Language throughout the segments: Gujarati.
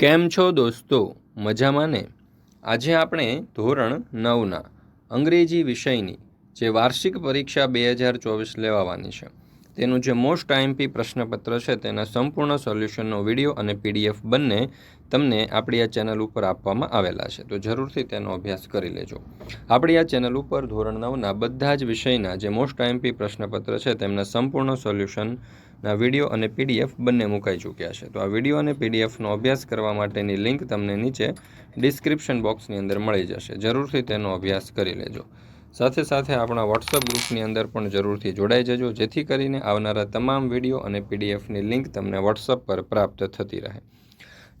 કેમ છો દોસ્તો મજામાં ને આજે આપણે ધોરણ નવના અંગ્રેજી વિષયની જે વાર્ષિક પરીક્ષા બે હજાર ચોવીસ લેવાવાની છે તેનું જે મોસ્ટ ટાઈમપી પ્રશ્નપત્ર છે તેના સંપૂર્ણ સોલ્યુશનનો વિડીયો અને પીડીએફ બંને તમને આપણી આ ચેનલ ઉપર આપવામાં આવેલા છે તો જરૂરથી તેનો અભ્યાસ કરી લેજો આપણી આ ચેનલ ઉપર ધોરણ નવના બધા જ વિષયના જે મોસ્ટ ટાઈમપી પ્રશ્નપત્ર છે તેમના સંપૂર્ણ સોલ્યુશન વિડીયો અને પીડીએફ બંને મુકાઈ ચૂક્યા છે તો આ વિડીયો અને પીડીએફનો અભ્યાસ કરવા માટેની લિંક તમને નીચે ડિસ્ક્રિપ્શન બોક્સની અંદર મળી જશે જરૂરથી તેનો અભ્યાસ કરી લેજો સાથે સાથે આપણા વોટ્સઅપ ગ્રુપની અંદર પણ જરૂરથી જોડાઈ જજો જેથી કરીને આવનારા તમામ વિડીયો અને પીડીએફની લિંક તમને વોટ્સઅપ પર પ્રાપ્ત થતી રહે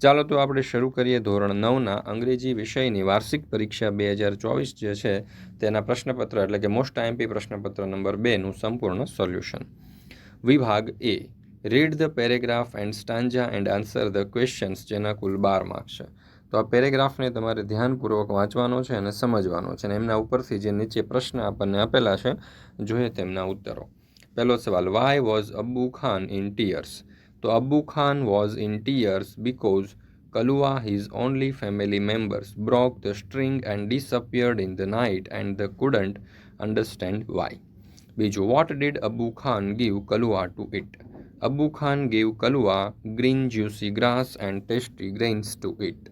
ચાલો તો આપણે શરૂ કરીએ ધોરણ નવના અંગ્રેજી વિષયની વાર્ષિક પરીક્ષા બે હજાર ચોવીસ જે છે તેના પ્રશ્નપત્ર એટલે કે મોસ્ટ આઈએમપી પ્રશ્નપત્ર નંબર બેનું સંપૂર્ણ સોલ્યુશન વિભાગ A read the paragraph and stanza and answer the questions જેના કુલ બાર માર્ક્સ છે તો આ પેરેગ્રાફને તમારે ધ્યાનપૂર્વક વાંચવાનો છે અને સમજવાનો છે અને એમના ઉપરથી જે નીચે પ્રશ્ન આપણને આપેલા છે જોઈએ તેમના ઉત્તરો પહેલો સવાલ why was Abbu Khan in tears તો Abbu Khan was in tears because Kalua, his only family members, broke the string and disappeared in the night, and they couldn't understand why બીજું what did Abu Khan give Kalua to eat Abu Khan give Kalua green juicy grass and tasty grains to eat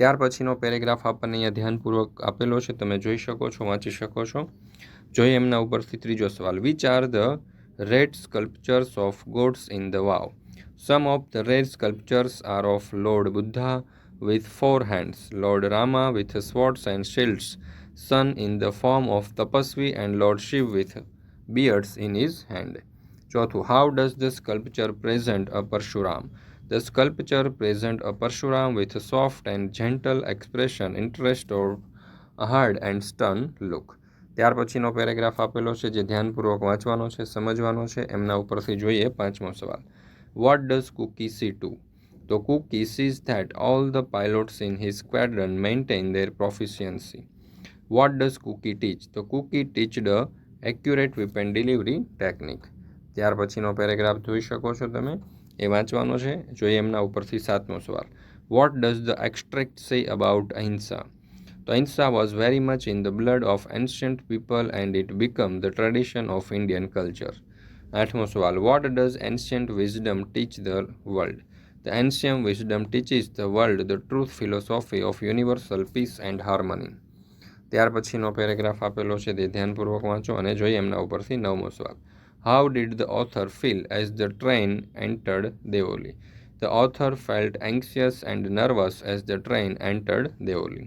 ત્યાર પછીનો પેરેગ્રાફ આપણને અહીંયા ધ્યાનપૂર્વક આપેલો છે તમે જોઈ શકો છો વાંચી શકો છો જોઈએ એમના ઉપરથી ત્રીજો સવાલ which are the red sculptures of gods in the vav some of the red sculptures are of lord Buddha with four hands lord Rama with swords and shields sun in the form of tapasvi and lord Shiva with beards in his hand ચોથું how does the sculpture present a Parashuram the sculpture present a Parashuram with soft and gentle expression instead of hard and stern look ત્યાર પછીનો પેરેગ્રાફ આપેલો છે જે ધ્યાનપૂર્વક વાંચવાનો છે સમજવાનો છે એમના ઉપરથી જોઈએ પાંચમો સવાલ what does Cookie see to તો Cookie sees that all the pilots in his squadron maintain their proficiency what does Cookie teach તો Cookie teach the accurate whip and delivery technique ત્યાર પછીનો પેરેગ્રાફ જોઈ શકો છો તમે એ વાંચવાનો છે જોઈએ એમના ઉપરથી સાતમો સવાલ what does the extract say about ahimsa તો ahimsa was very much in the blood of ancient people and it become the tradition of Indian culture આઠમો સવાલ what does ancient wisdom teach the world the ancient wisdom teaches the world the truth philosophy of universal peace and harmony ત્યાર પછીનો પેરેગ્રાફ આપેલો છે તે ધ્યાનપૂર્વક વાંચો અને જોઈએ એમના ઉપરથી નવમો સવાલ how did the author feel as the train entered Deoli the author felt anxious and nervous as the train entered Deoli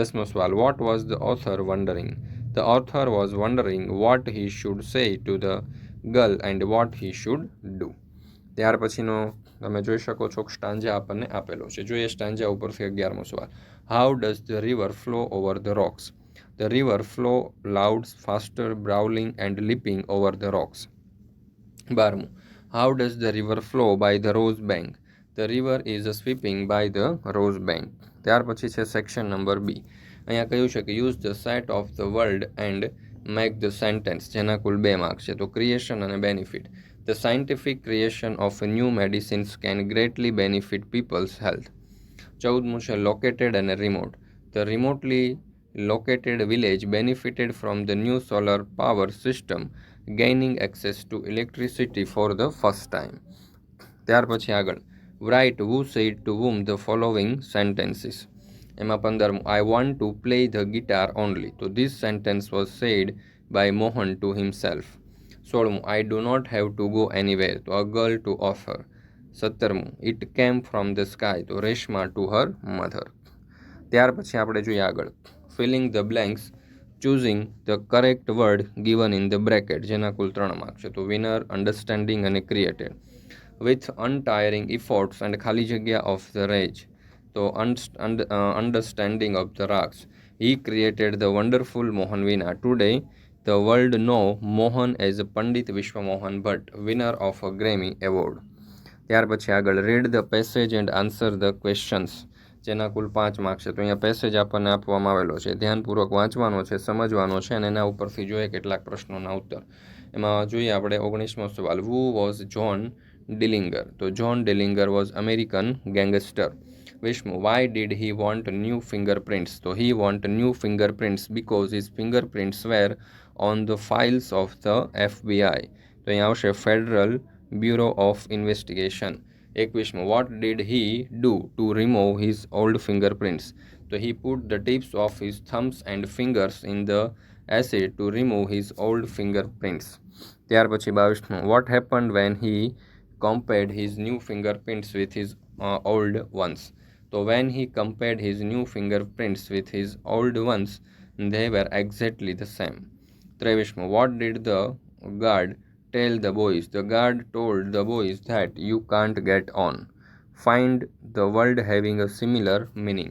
દસમો સવાલ what was the author wondering the author was wondering what he should say to the girl and what he should do ત્યાર પછીનો તમે જોઈ શકો છો કે સ્ટાંજા આપણને આપેલો છે જોઈએ સ્ટાંજા ઉપરથી અગિયારમો સવાલ how does the river flow over the rocks the river flow loud faster brawling and leaping over the rocks બારમું how does the river flow by the rose bank the river is sweeping by the rose bank ત્યાર પછી છે સેક્શન નંબર બી અહીંયા કહ્યું છે કે use the set of the world and make the sentence જેના કુલ બે માર્ક્સ છે તો ક્રિએશન અને benefit The scientific creation of new medicines can greatly benefit people's health. ચૌદમું located લોકેટેડ અને remote. The remotely located village benefited from the new solar power system, gaining access to electricity for the first time. ત્યાર write who said to whom the following sentences I want to play the guitar only. So this sentence was said by Mohan to himself. સોળમું I do not have to go anywhere તો અ ગર્લ ટુ ઓફર સત્તરમું it came from the sky તો રેશમા ટુ હર મધર ત્યાર પછી આપણે જોઈએ આગળ filling the blanks choosing the correct word given in the bracket જેના કુલ ત્રણ માર્ક છે તો વિનર અન્ડરસ્ટેન્ડિંગ અને created with untiring efforts and ખાલી જગ્યા ઓફ ધ રેજ તો understanding of the ragas he created the wonderful veena today the world know Mohan as a Pandit Vishwamohan Bhatt winner of a Grammy award ત્યાર પછી આગળ read the passage and answer the questions જેના કુલ પાંચ માર્ક છે તો અહીંયા પેસેજ આપણને આપવામાં આવેલો છે ધ્યાનપૂર્વક વાંચવાનો છે સમજવાનો છે અને એના ઉપરથી જોઈએ કેટલાક પ્રશ્નોના ઉત્તર એમાં જોઈએ આપણે ઓગણીસમો સવાલ વુ વોઝ જોન ડિલિંગર તો John Dillinger was American gangster વિષ્ણુ why did he want new fingerprints તો he want new fingerprints because his fingerprints were on the files of the FBI. તો અહીં આવશે ફેડરલ બ્યુરો ઓફ ઇન્વેસ્ટિગેશન એકવીસમું what did he do to remove his old fingerprints તો he put the tips of his thumbs and fingers in the acid to remove his old fingerprints ત્યાર પછી બાવીસમું vote happened when he compared his new fingerprints with his old ones તો when he compared his new fingerprints with his old ones they were exactly the same ત્રેવીસમું what did the guard tell the boys the guard told the boys that you can't get on find the world having a similar meaning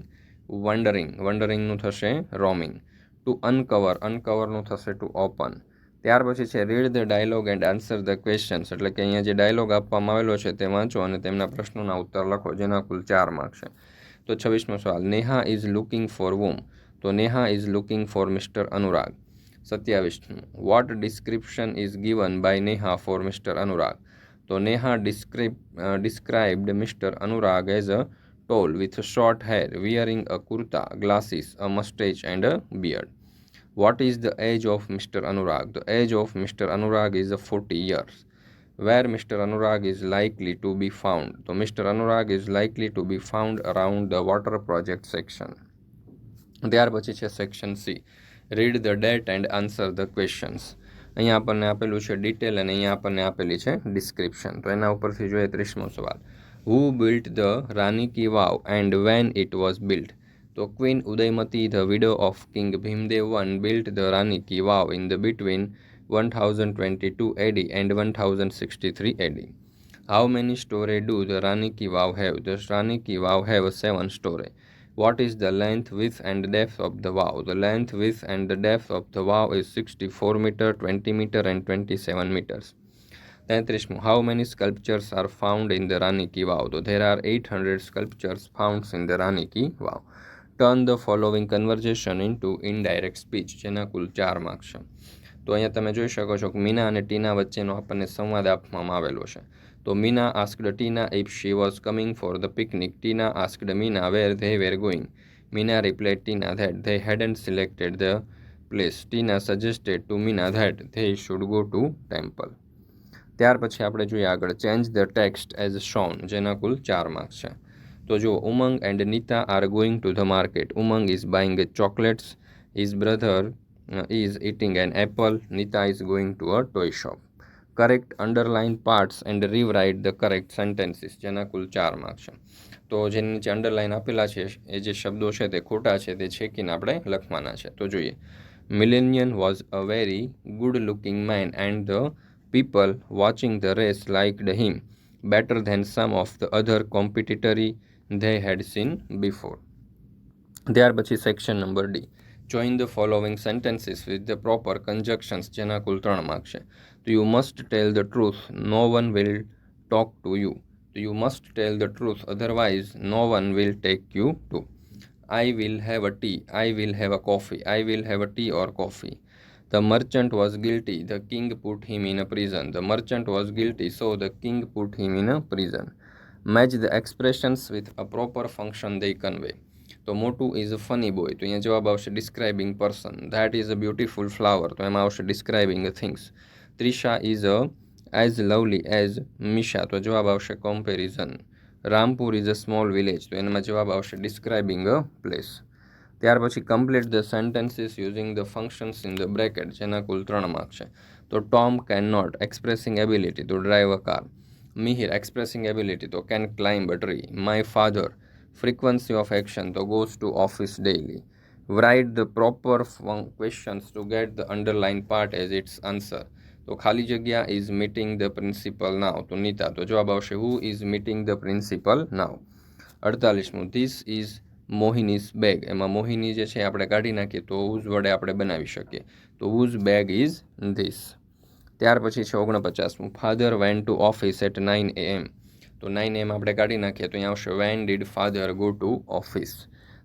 wondering વન્ડરિંગનું થશે રોમિંગ ટુ અનકવર અનકવરનું થશે ટુ ઓપન ત્યાર પછી છે read the dialogue and answer the questions એટલે કે અહીંયા જે ડાયલોગ આપવામાં આવેલો છે તે વાંચો અને તેમના પ્રશ્નોના ઉત્તર લખો જેના કુલ ચાર માર્ક છે તો છવ્વીસમો સવાલ Neha is looking for whom તો Neha is looking for mister Anurag સત્યાવીસ what description is given by Neha for mister Anurag તો Neha describe described mister Anurag as a tall with short hair wearing a kurta glasses a moustache and a beard what is the age of mister Anurag the age of mister Anurag is a forty years where Mr. Anurag is likely to be found. So, Mr. Anurag is likely to be found around the water project section. ત્યાર પછી છે section C read the date and answer the questions અહીંયા આપણને આપેલું છે ડિટેલ અને અહીંયા આપણને આપેલી છે ડિસ્ક્રિપ્શન તો એના ઉપરથી જોઈએ ત્રીસમો સવાલ who built the Rani ki Vav and when it was built તો queen Udayamati the widow of king Bhimdev one built the Rani ki Vav in the between one thousand twenty two AD and one thousand sixty three AD how many storeys do the Rani ki Vav have the Rani ki Vav have seven storeys What is the length, width and depth of the wow? The length, width and the depth of the wow is 64 meter, 20 meter and 27 meters. તેત્રીસમું how many sculptures are found in the Rani ki Vav તો there are eight hundred sculptures found in the Rani ki Vav turn the following conversation into indirect speech જેના કુલ ચાર માર્ક્સ છે તો અહીંયા તમે જોઈ શકો છો કે મીના અને ટીના વચ્ચેનો આપણને સંવાદ આપવામાં આવેલો છે So Mina asked Tina if she was coming for the picnic. Tina asked Mina where they were going. Mina replied Tina that they hadn't selected the place. Tina suggested to Mina that they should go to temple. ત્યાર પછી આપણે જોઈએ આગળ change the text as shown જેના કુલ ચાર માર્ક્સ છે તો જો Umang and Nita are going to the market Umang is buying chocolates his brother is eating an apple Nita is going to a toy shop correct underline parts and rewrite the correct sentences જેના કુલ ચાર માર્ક છે તો જેની નીચે અંડરલાઇન આપેલા છે એ જે શબ્દો છે તે ખોટા છે તે છેકીને આપણે લખવાના છે તો જોઈએ Millenian was a very good looking man and the people watching the race like liked him better than some of the other competitors they had seen before ત્યાર પછી section number D join the following sentences with the proper conjunctions જેના કુલ ત્રણ માર્ક છે You must tell the truth, no one will talk to you. You must tell the truth, otherwise, no one will take you to. I will have a tea, I will have a coffee, I will have a tea or coffee. The merchant was guilty, the king put him in a prison. The merchant was guilty, so the king put him in a prison. Match the expressions with a proper function they convey. તો મોટું ઇઝ અ ફની બોય તો અહીંયા જવાબ આવશે describing person that is a beautiful flower તો એમાં આવશે describing things Trisha is a as lovely as Misha તો જવાબ આવશે comparison Rampur is a small village તો એનામાં જવાબ આવશે ડિસ્ક્રાઇબિંગ અ પ્લેસ ત્યાર પછી complete the sentences using the functions in the bracket જેના કુલ ત્રણ માર્ક છે તો Tom can not expressing ability તો drive a car Mihir expressing ability તો can climb tree my father frequency of action તો goes to office daily write the proper questions to get the underline part as its answer તો ખાલી જગ્યા is meeting the principal now તો નીતા તો જવાબ આવશે who is meeting the principal now અડતાલીસમું ધીસ ઇઝ મોહિનીઝ બેગ એમાં મોહિની જે છે આપણે કાઢી નાખીએ તો હુઝ વડે આપણે બનાવી શકીએ તો હુઝ બેગ ઇઝ ધીસ ત્યાર પછી છે ઓગણપચાસમું father went to office at nine AM તો નાઇન એમ આપણે કાઢી નાખીએ તો અહીંયા આવશે when did father go to office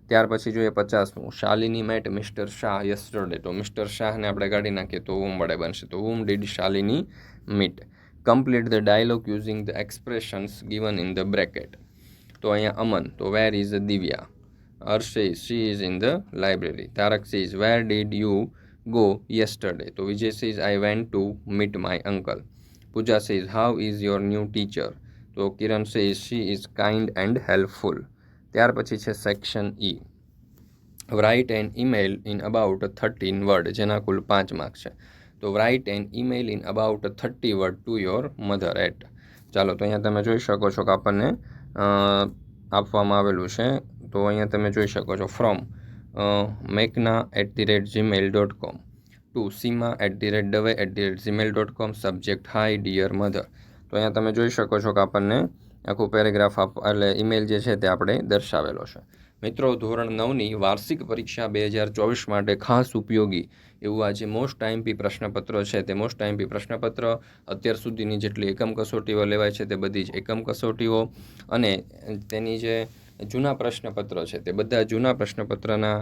त્યાર પછી જો એ 50 નું Shalini meet mister Shah yesterday તો મિસ્ટર શાહ ને આપણે ગાડી નાખે તો ઔમ બડે બનશે તો whom did Shalini meet complete the dialogue using the expressions given in the bracket તો અહિયાં અમન તો where is Divya Harsh says she is in the library Tarak says where did you go yesterday તો Vijay says I went to meet my uncle Pooja says how is your new teacher તો Kiran says she is kind and helpful ત્યાર પછી છે section E write an email in about thirteen word જેના કુલ પાંચ માર્ક છે તો write an email in about thirty word to your mother at ચાલો તો અહીંયા તમે જોઈ શકો છો કે આપણને આપવામાં આવેલું છે તો અહીંયા તમે જોઈ શકો છો ફ્રોમ મેકના at the rate gmail dot com to Seema at the rate ડવે at the rate gmail dot com subject hi dear mother તો અહીંયા તમે જોઈ શકો છો કે આપણને આખો પેરેગ્રાફ આપ એટલે ઈમેલ જે છે તે આપણે દર્શાવેલો છે મિત્રો ધોરણ નવની વાર્ષિક પરીક્ષા બે હજાર ચોવીસ માટે ખાસ ઉપયોગી એવું આ જે મોસ્ટ ટાઈમપી પ્રશ્નપત્ર છે તે મોસ્ટ ટાઈમપી પ્રશ્નપત્ર અત્યાર સુધીની જેટલી એકમ કસોટીઓ લેવાય છે તે બધી જ એકમ કસોટીઓ અને તેની જે જૂના પ્રશ્નપત્ર છે તે બધા જૂના પ્રશ્નપત્રના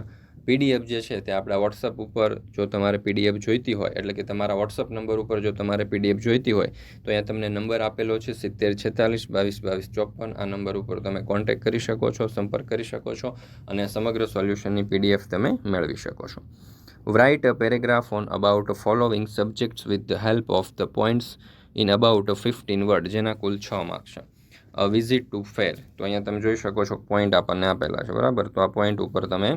પીડીએફ જે છે તે આપણા વોટ્સઅપ ઉપર જો તમારે પીડીએફ જોઈતી હોય એટલે કે તમારા વોટ્સઅપ નંબર ઉપર જો તમારે પીડીએફ જોઈતી હોય તો અહીંયા તમને નંબર આપેલો છે સિત્તેર છેતાલીસ બાવીસ બાવીસ ચોપન આ નંબર ઉપર તમે કોન્ટેક્ટ કરી શકો છો સંપર્ક કરી શકો છો અને સમગ્ર સોલ્યુશનની પીડીએફ તમે મેળવી શકો છો write a paragraph on about following subjects with the help of the points in about fifteen word જેના કુલ છ માર્ક્સ છે વિઝિટ ટુ ફેર તો અહીંયા તમે જોઈ શકો છો પોઈન્ટ આપણને આપેલા છે બરાબર તો આ પોઈન્ટ ઉપર તમે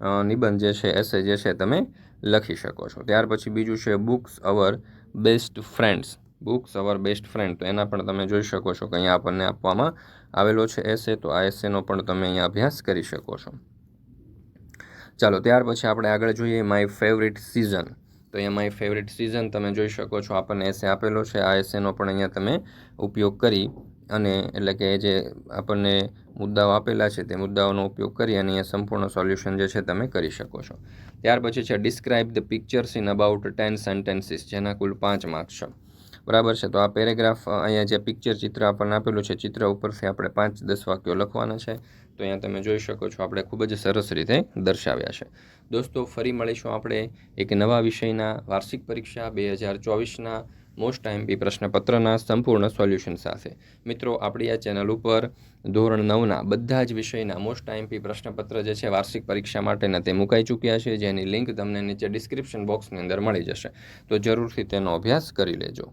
નિબંધ જે છે એસે જે છે તમે લખી શકો છો ત્યાર પછી બીજું છે books our best friends books our best friend તો એના પણ તમે જોઈ શકો છો કે અહીંયા આપણને આપવામાં આવેલો છે એસે તો આ એસેનો પણ તમે અહીંયા અભ્યાસ કરી શકો છો ચાલો ત્યાર પછી આપણે આગળ જોઈએ માય ફેવરિટ સિઝન તો અહીંયા માય ફેવરિટ સિઝન તમે જોઈ શકો છો આપણને એસે આપેલો છે આ એસેનો પણ અહીંયા તમે ઉપયોગ કરી અને એટલે કે જે આપણને મુદ્દાઓ આપેલા છે તે મુદ્દાઓનો ઉપયોગ કરી અને અહીંયા સંપૂર્ણ સોલ્યુશન જે છે તમે કરી શકો છો ત્યાર પછી છે describe the pictures in about ten sentences જેના કુલ પાંચ માર્ક્સ છે બરાબર છે તો આ પેરેગ્રાફ અહીંયા જે પિક્ચર ચિત્ર આપણને આપેલું છે ચિત્ર ઉપરથી આપણે પાંચ દસ વાક્યો લખવાના છે તો અહીંયા તમે જોઈ શકો છો આપણે ખૂબ જ સરસ રીતે દર્શાવ્યા છે દોસ્તો ફરી મળીશું આપણે એક નવા વિષયના વાર્ષિક પરીક્ષા બે હજાર ચોવીસના મોસ્ટ આઈએમપી પ્રશ્નપત્રના સંપૂર્ણ સોલ્યુશન સાથે મિત્રો આપણી આ ચેનલ ઉપર ધોરણ નવના બધા જ વિષયના મોસ્ટ એમપી પ્રશ્નપત્ર જે છે વાર્ષિક પરીક્ષા માટેના તે મુકાઈ ચૂક્યા છે જેની લિંક તમને નીચે ડિસ્ક્રિપ્શન બોક્સની અંદર મળી જશે તો જરૂરથી તેનો અભ્યાસ કરી લેજો